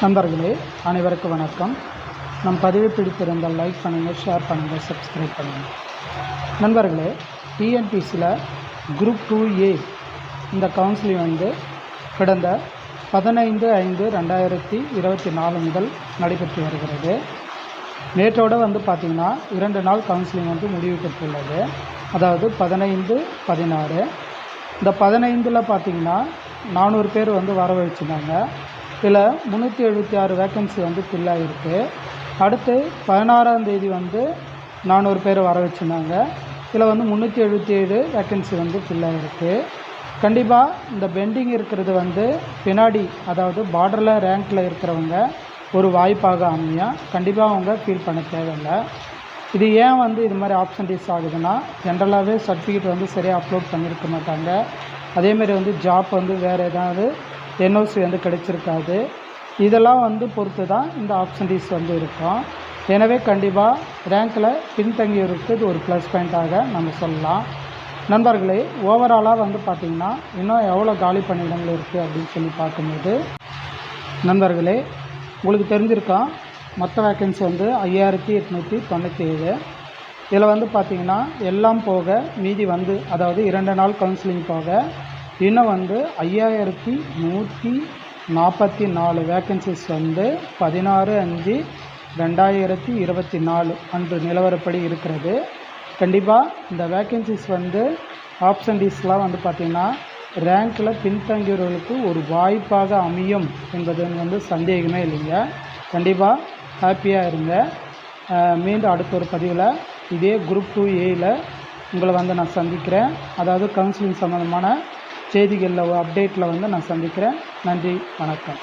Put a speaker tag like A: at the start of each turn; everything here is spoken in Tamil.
A: நண்பர்களே அனைவருக்கும் வணக்கம். நம் பதிவு பிடித்திருந்தால் லைக் பண்ணுங்கள் ஷேர் பண்ணுங்கள் சப்ஸ்கிரைப் பண்ணுங்கள் நண்பர்களே டிஎன்பிசியில் குரூப் டூ ஏ இந்த கவுன்சிலிங் வந்து கடந்த பதினைந்து ஐந்து ரெண்டாயிரத்தி இருபத்தி நாலு முதல் நடைபெற்று வருகிறது. நேற்றோடு வந்து பார்த்திங்கன்னா இரண்டு நாள் கவுன்சிலிங் வந்து முடிவு பெற்றுள்ளது. அதாவது பதினைந்து பதினாறு. இந்த பதினைந்தில் பார்த்திங்கன்னா நானூறு பேர் வந்து வரவழைச்சிருந்தாங்க. இதில் முந்நூற்றி எழுபத்தி ஆறு வேக்கன்சி வந்து ஃபில் ஆகிருக்கு அடுத்து பதினாறாம் தேதி வந்து நானூறு பேர் வர வச்சுருந்தாங்க. இதில் வந்து முந்நூற்றி எழுபத்தி ஏழு வேக்கன்சி வந்து ஃபில் ஆகிருக்கு கண்டிப்பாக இந்த பெண்டிங் இருக்கிறது வந்து பின்னாடி அதாவது பார்டரில் ரேங்கில் இருக்கிறவங்க ஒரு வாய்ப்பாக அமையும். கண்டிப்பாக அவங்க ஃபீல் பண்ண தேவையில்லை. இது ஏன் வந்து இது மாதிரி ஆப்ஷன்டிஸ் ஆகுதுன்னா ஜென்ரலாகவே சர்டிஃபிகேட் வந்து சரியாக அப்லோட் பண்ணியிருக்க மாட்டாங்க. அதேமாரி வந்து ஜாப் வந்து வேறு ஏதாவது என்ஓசி வந்து கிடைச்சிருக்காது. இதெல்லாம் வந்து பொறுத்து தான் இந்த ஆப்ஷன்டிஸ் வந்து இருக்கும். எனவே கண்டிப்பாக ரேங்கில் பின்தங்கி இருக்கிறது ஒரு ப்ளஸ் பாயிண்ட்டாக நம்ம சொல்லலாம். நண்பர்களே ஓவராலாக வந்து பார்த்திங்கன்னா இன்னும் எவ்வளோ காலி பணியிடங்கள் இருக்குது அப்படின்னு சொல்லி பார்க்கும்போது நண்பர்களே உங்களுக்கு தெரிஞ்சிருக்கோம் மொத்த வேக்கன்சி வந்து ஐயாயிரத்தி எட்நூற்றி தொண்ணூற்றி ஏழு இதில் வந்து பார்த்திங்கன்னா எல்லாம் போக மீதி வந்து அதாவது இரண்டு நாள் கவுன்சிலிங் போக இன்னும் வந்து ஐயாயிரத்தி நூற்றி நாற்பத்தி நாலு வேக்கன்சிஸ் வந்து பதினாறு அஞ்சு ரெண்டாயிரத்தி இருபத்தி நாலு அன்று நிலவரப்படி இருக்கிறது. கண்டிப்பாக இந்த வேக்கன்சிஸ் வந்து ஆப்ஷன்டிஸ்லாம் வந்து பார்த்திங்கன்னா ரேங்க்கில் பின்தங்கியவர்களுக்கு ஒரு வாய்ப்பாக அமையும் என்பது வந்து சந்தேகமே இல்லைங்க. கண்டிப்பாக ஹாப்பியாக இருங்க. மீண்டும் அடுத்த ஒரு பதிவில் இதே குரூப் டூ ஏயில் உங்களை வந்து நான் சந்திக்கிறேன். அதாவது கவுன்சிலிங் சம்மந்தமான செய்திகளில் அப்டேட்டில் வந்து நான் சந்திக்கிறேன். நன்றி வணக்கம்.